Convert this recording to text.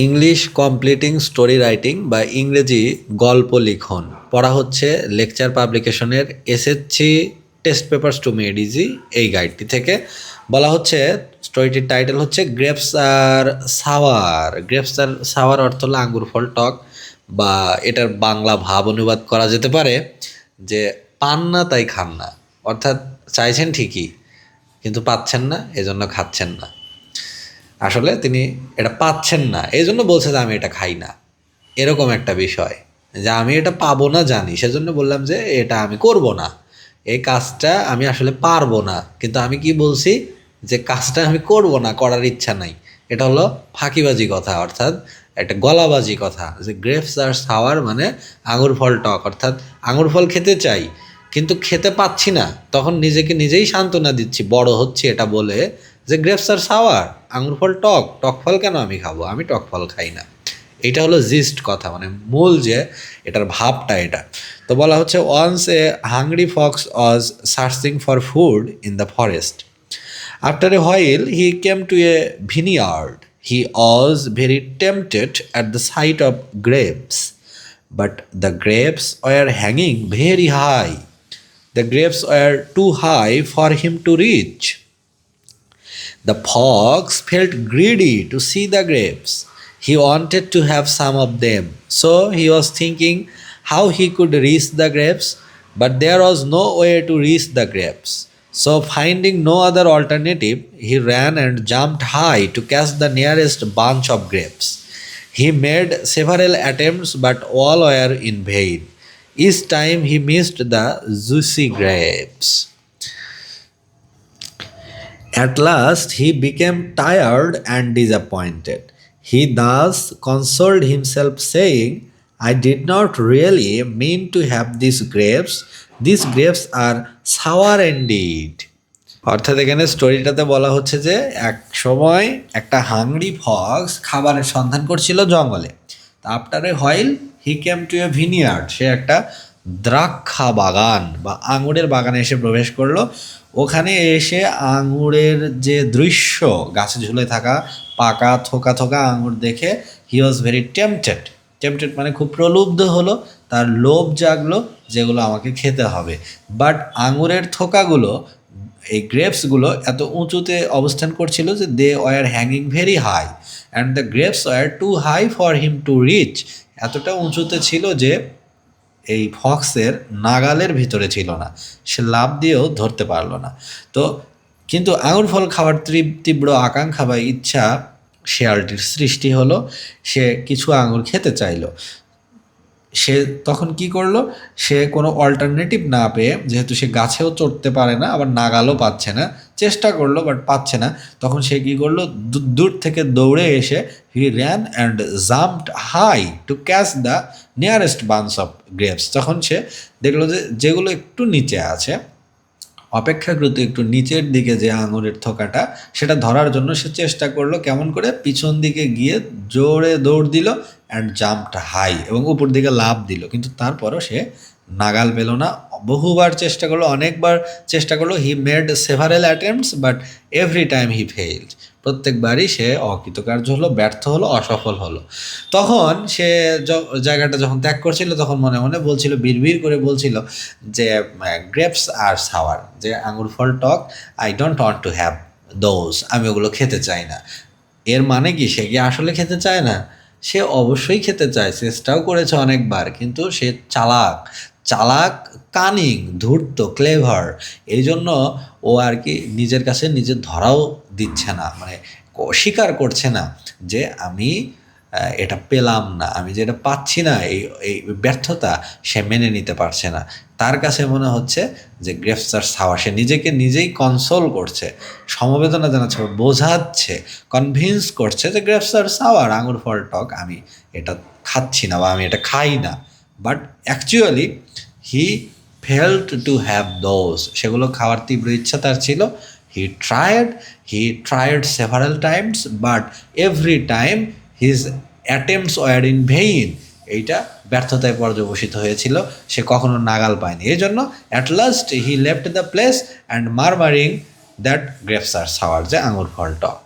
English completing story writing বা ইংরেজি গল্প লিখন। পড়া হচ্ছে lecture পাবলিকেশনের SSC test papers to made easy এই গাইডটি থেকে। বলা হচ্ছে স্টোরিটির টাইটেল হচ্ছে grapes are sour. Grapes are sour অর্থ হলো আঙ্গুর ফল টক বা এটার বাংলা ভাব অনুবাদ করা যেতে পারে যে পান না তাই খান না। অর্থাৎ চাইছেন ঠিকই, কিন্তু পাচ্ছেন না, এজন্য খাচ্ছেন না। আসলে তিনি এটা পাচ্ছেন না। এই জন্য বলছে যে, আমি এটা খাই না। এরকম একটা বিষয় যে, আমি এটা পাবো না জানি। সেজন্য বললাম যে, এটা আমি করব না। এই কাজটা আমি আসলে পারব না। কিন্তু আমি কি বলছি যে, কাজটা আমি করব না, করার ইচ্ছা নাই। এটা হলো ফাঁকিবাজি কথা, অর্থাৎ একটা গলাবাজি কথা যে গ্রেপস আর সাওয়ার মানে আঙুর ফল টক। অর্থাৎ আঙুর ফল খেতে চাই, কিন্তু খেতে পাচ্ছি না। তখন নিজেকে নিজেই সান্ত্বনা দিচ্ছি, বড় হচ্ছে এটা বলে যে গ্রেপস আর সাওয়ার, আঙুর ফল টক টক ফল কেন আমি খাব? আমি টক ফল খাই না। এটা হলো জিস্ট কথা মানে মূল যে এটার ভাবটা এটা। তো বলা হচ্ছে once a hungry fox was searching for food in the forest after a while he came to a vineyard he was very tempted at the sight of grapes but the grapes were hanging very high The grapes were too high for him to reach. The fox felt greedy to see the grapes. He wanted to have some of them. So he was thinking how he could reach the grapes, but there was no way to reach the grapes. So, finding no other alternative, he ran and jumped high to catch the nearest bunch of grapes. He made several attempts, but all were in vain. Each time he missed the juicy grapes. At last he became tired and disappointed he thus consoled himself saying I did not really mean to have this grapes this grapes are sour did অর্থাৎ এখানে স্টোরিটাতে বলা হচ্ছে যে, এক সময় একটা hungry Fox খাবারের সন্ধান করছিল জঙ্গলে। তা after a while he came to a vineyard সে একটা দ্রাক্ষা বাগান বা আঙুরের বাগানে এসে প্রবেশ করল। ওখানে এসে আঙুরের যে দৃশ্য, গাছে ঝুলে থাকা পাকা থোকা থোকা আঙুর দেখে he was very tempted tempted মানে খুব প্রলুব্ধ হলো, তার লোভ জাগলো, যেগুলো আমাকে খেতে হবে। বাট আঙুরের থোকাগুলো, এই গ্রেপসগুলো এত উঁচুতে অবস্থান করছিল যে they were hanging very high and the grapes were too high for him to reach এতটা উঁচুতে ছিল যে এই ফক্সের নাগালের ভিতরে ছিল না। সে লাভ দিয়েও ধরতে পারল না। তো কিন্তু আঙুর ফল খাওয়ার তীব- তীব্র আকাঙ্ক্ষা বা ইচ্ছা শেয়ালটির সৃষ্টি হলো। সে কিছু আঙুর খেতে চাইলো। সে তখন কি করল? সে কোনো অল্টারনেটিভ না পেয়ে, যেহেতু সে গাছেও চড়তে পারে না, আবার নাগালও পাচ্ছে না চেষ্টা করল বাট পাচ্ছে না। তখন সে কী করল? দূর থেকে দৌড়ে এসে he ran and jumped high to catch the nearest bunches of grapes তখন সে দেখল যে যেগুলো একটু নিচে আছে, অপেক্ষাকৃত একটু নিচের দিকে যে আঙুরের থোকাটা, সেটা ধরার জন্য সে চেষ্টা করল। কেমন করে? পিছন দিকে গিয়ে জোরে দৌড় দিল অ্যান্ড জাম্পড হাই এবং উপর দিকে লাভ দিল। কিন্তু তারপরও সে নাগাল পেল না। বহুবার চেষ্টা করল, অনেকবার চেষ্টা করল। He made several attempts but every time he failed প্রত্যেকবারই সে অকৃতকার্য হলো, ব্যর্থ হলো, অসফল হলো। তখন সে জায়গাটা যখন ত্যাগ করছিল, তখন মনে মনে বলছিল, বিড়বিড় করে বলছিল যে গ্রেপস আর সাওয়ার যে আঙুর ফল টক I don't want to have those আমি ওগুলো খেতে চাই না। এর মানে কি? সে কি আসলে খেতে চায় না? সে অবশ্যই খেতে চায়, চেষ্টাও করেছে অনেকবার, কিন্তু সে চালাক চালাক কানিং ধূর্ত ক্লেভার এই জন্য ও আর কি নিজের কাছে নিজের ধরাও দিচ্ছে না মানে স্বীকার করছে না যে আমি এটা পেলাম না। আমি যেটা পাচ্ছি না, এই এই ব্যর্থতা সে মেনে নিতে পারছে না। তার কাছে মনে হচ্ছে যে গ্রেফতার সাওয়া সে নিজেকে নিজেই কনসোল করছে, সমবেদনা জানাচ্ছে বোঝাচ্ছে কনভিন্স করছে যে গ্রেফতার সাওয়ার আঙুর ফল টক, আমি এটা খাচ্ছি না বা আমি এটা খাই না। But actually he felt to have those সেগুলো খাওয়ার তীব্র ইচ্ছা তার ছিল। He tried he tried several times but every time his attempts were in vain এইটা ব্যর্থতায় পর্যবসিত হয়েছিল। সে কখনো নাগাল পায়নি। এই জন্য at last he left the place and murmuring that grapes are sour যে আঙুর ফল টক